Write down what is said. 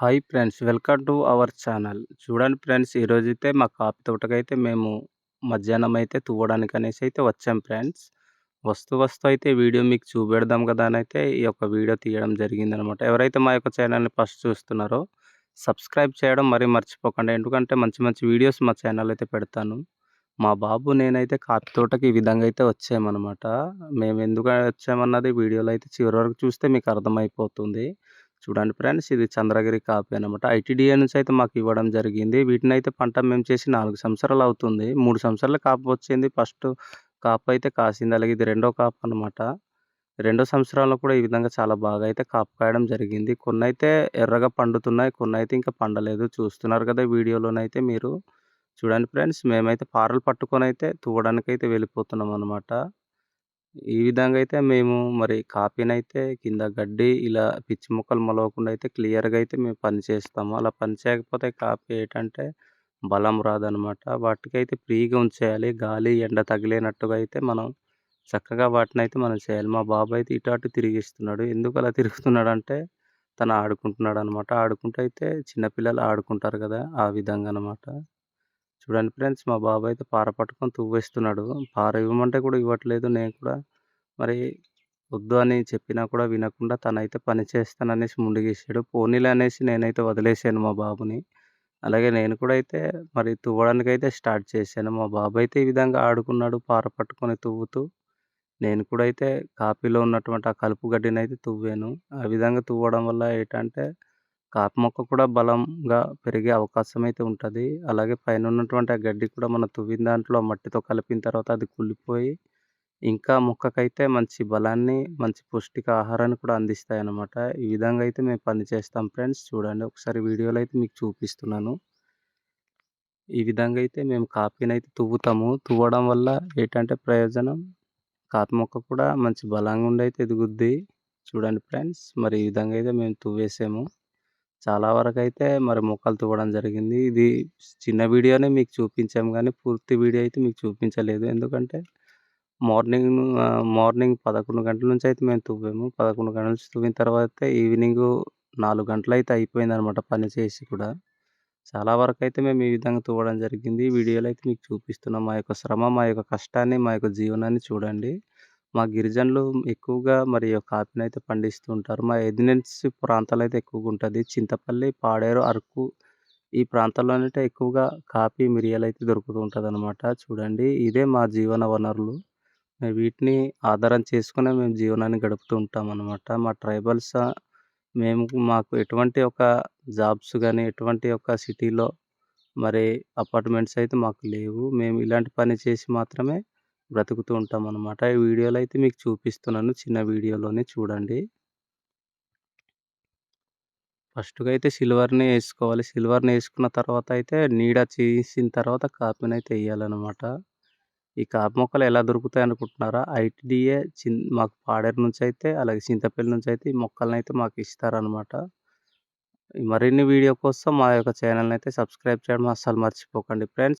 Hi friends welcome to our channel. చూడండి friends ఈరోజైతే మా కాఫీ తోటకైతే మేము మధ్యాహ్నం అయితే తువ్వడానికి అనేసి అయితే వచ్చాం ఫ్రెండ్స్. వస్తూ వస్తూ అయితే వీడియో మీకు చూపెడదాం కదా అని అయితే ఈ యొక్క వీడియో తీయడం జరిగిందనమాట. ఎవరైతే మా యొక్క ఛానల్ని ఫస్ట్ చూస్తున్నారో సబ్స్క్రైబ్ చేయడం మరీ మర్చిపోకండి. ఎందుకంటే మంచి మంచి వీడియోస్ మా ఛానల్ అయితే పెడతాను. మా బాబు నేనైతే కాఫీ తోటకి ఈ విధంగా అయితే వచ్చామన్నమాట మేము ఎందుకు వచ్చామన్నది వీడియోలో అయితే చివరి వరకు చూస్తే మీకు అర్థమైపోతుంది. చూడండి ఫ్రెండ్స్ ఇది చంద్రగిరి కాపీ అనమాట ఐటీడీఏ నుంచి అయితే మాకు ఇవ్వడం జరిగింది. వీటిని అయితే పంట మేము చేసి నాలుగు సంవత్సరాలు అవుతుంది. మూడు సంవత్సరాలు కాపు వచ్చింది. ఫస్ట్ కాపు అయితే కాసింది. అలాగే ఇది రెండో కాపు అనమాట రెండో సంవత్సరాల్లో కూడా ఈ విధంగా చాలా బాగా అయితే కాపు కాయడం జరిగింది. కొన్ని అయితే ఎర్రగా పండుతున్నాయి. కొన్ని అయితే ఇంకా పండలేదు. చూస్తున్నారు కదా వీడియోలోనైతే మీరు. చూడండి ఫ్రెండ్స్ మేమైతే పారలు పట్టుకొని అయితే తువ్వడానికి అయితే వెళ్ళిపోతున్నాం అనమాట ఈ విధంగా అయితే మేము మరి కాపీనైతే కింద గడ్డి ఇలా పిచ్చి మొక్కలు మొలవకుండా అయితే క్లియర్గా అయితే మేము పని చేస్తాము. అలా పని చేయకపోతే కాపీ ఏంటంటే బలం రాదనమాట. వాటికైతే ఫ్రీగా ఉంచేయాలి. గాలి ఎండ తగిలేనట్టుగా అయితే మనం చక్కగా వాటిని అయితే మనం చేయాలి. మా బాబు అయితే ఇటు అటు తిరిగిస్తున్నాడు. ఎందుకు అలా తిరుగుతున్నాడు అంటే తను ఆడుకుంటున్నాడు అనమాట ఆడుకుంటూ అయితే చిన్నపిల్లలు ఆడుకుంటారు కదా ఆ విధంగా అనమాట చూడండి ఫ్రెండ్స్ మా బాబు అయితే పార పట్టుకొని తువ్వేస్తున్నాడు. పార ఇవ్వమంటే కూడా ఇవ్వట్లేదు నేను కూడా. మరి వద్దు అని చెప్పినా కూడా వినకుండా తనైతే పని చేస్తాననేసి ముందుకేసాడు పోనీలు అనేసి నేనైతే వదిలేసాను మా బాబుని. అలాగే నేను కూడా అయితే మరి తువ్వడానికి అయితే స్టార్ట్ చేశాను. మా బాబు అయితే ఈ విధంగా ఆడుకున్నాడు పార పట్టుకొని తువ్వుతూ. నేను కూడా అయితే కాపీలో ఉన్నటువంటి ఆ కలుపు గడ్డిని అయితే తువ్వాను. ఆ విధంగా తువ్వడం వల్ల ఏంటంటే కాపు మొక్క కూడా బలంగా పెరిగే అవకాశం అయితే ఉంటుంది. అలాగే పైన ఉన్నటువంటి ఆ గడ్డి కూడా మనం తువ్విన దాంట్లో మట్టితో కలిపిన తర్వాత అది కుళ్ళిపోయి ఇంకా మొక్కకైతే మంచి బలాన్ని మంచి పౌష్టిక ఆహారాన్ని కూడా అందిస్తాయి అన్నమాట ఈ విధంగా అయితే మేము పని చేస్తాం ఫ్రెండ్స్. చూడండి ఒకసారి వీడియోలో అయితే మీకు చూపిస్తున్నాను. ఈ విధంగా అయితే మేము కాపీని అయితే తువ్వుతాము. తువ్వడం వల్ల ఏంటంటే ప్రయోజనం? కాపీ మొక్క కూడా మంచి బలంగా ఉండి అయితే ఎదుగుద్ది. చూడండి ఫ్రెండ్స్ మరి ఈ విధంగా అయితే మేము తువ్వేసాము. చాలా వరకు అయితే మరి మొక్కలు తువ్వడం జరిగింది. ఇది చిన్న వీడియోనే మీకు చూపించాము కానీ పూర్తి వీడియో అయితే మీకు చూపించలేదు. ఎందుకంటే మార్నింగ్ మార్నింగ్ పదకొండు గంటల నుంచి అయితే మేము తువ్వాము. పదకొండు గంటల నుంచి తువ్విన తర్వాత ఈవినింగ్ నాలుగు గంటలు అయితే అయిపోయింది అనమాట పని చేసి కూడా. చాలా వరకు అయితే మేము ఈ విధంగా తువ్వడం జరిగింది. వీడియోలో అయితే మీకు చూపిస్తున్నాం. మా యొక్క శ్రమ మా యొక్క కష్టాన్ని మా యొక్క జీవనాన్ని చూడండి. మా గిరిజనులు ఎక్కువగా మరి కాఫీని అయితే పండిస్తూ ఉంటారు. మా ఎదినెన్స్ ప్రాంతాలు అయితే ఎక్కువగా ఉంటుంది. చింతపల్లి పాడేరు అరకు ఈ ప్రాంతాల్లోనైతే ఎక్కువగా కాఫీ మిరియాలు అయితే దొరుకుతూ ఉంటుంది అనమాట చూడండి ఇదే మా జీవన వనరులు. మేము వీటిని ఆధారం చేసుకునే మేము జీవనాన్ని గడుపుతూ ఉంటాం అనమాట మా ట్రైబల్స్ మేము మాకు ఎటువంటి ఒక జాబ్స్ కానీ ఎటువంటి ఒక సిటీలో మరి అపార్ట్మెంట్స్ అయితే మాకు లేవు. మేము ఇలాంటి పని చేసి మాత్రమే బ్రతుకుతూ ఉంటాం అనమాట ఈ వీడియోలో అయితే మీకు చూపిస్తున్నాను. చిన్న వీడియోలోనే చూడండి. ఫస్ట్గా అయితే సిల్వర్ని వేసుకోవాలి సిల్వర్ని వేసుకున్న తర్వాత అయితే నీడ చేసిన తర్వాత కాపీని అయితే వేయాలన్నమాట ఈ కాపు మొక్కలు ఎలా దొరుకుతాయి అనుకుంటున్నారా? ఐటీడీఏ చిన్ మాకు పాడేరు నుంచి అయితే అలాగే చింతపల్లి నుంచి అయితే ఈ మొక్కలను అయితే మాకు ఇస్తారనమాట మరిన్ని వీడియో కోసం మా యొక్క ఛానల్ని అయితే సబ్స్క్రైబ్ చేయడం అస్సలు మర్చిపోకండి ఫ్రెండ్స్.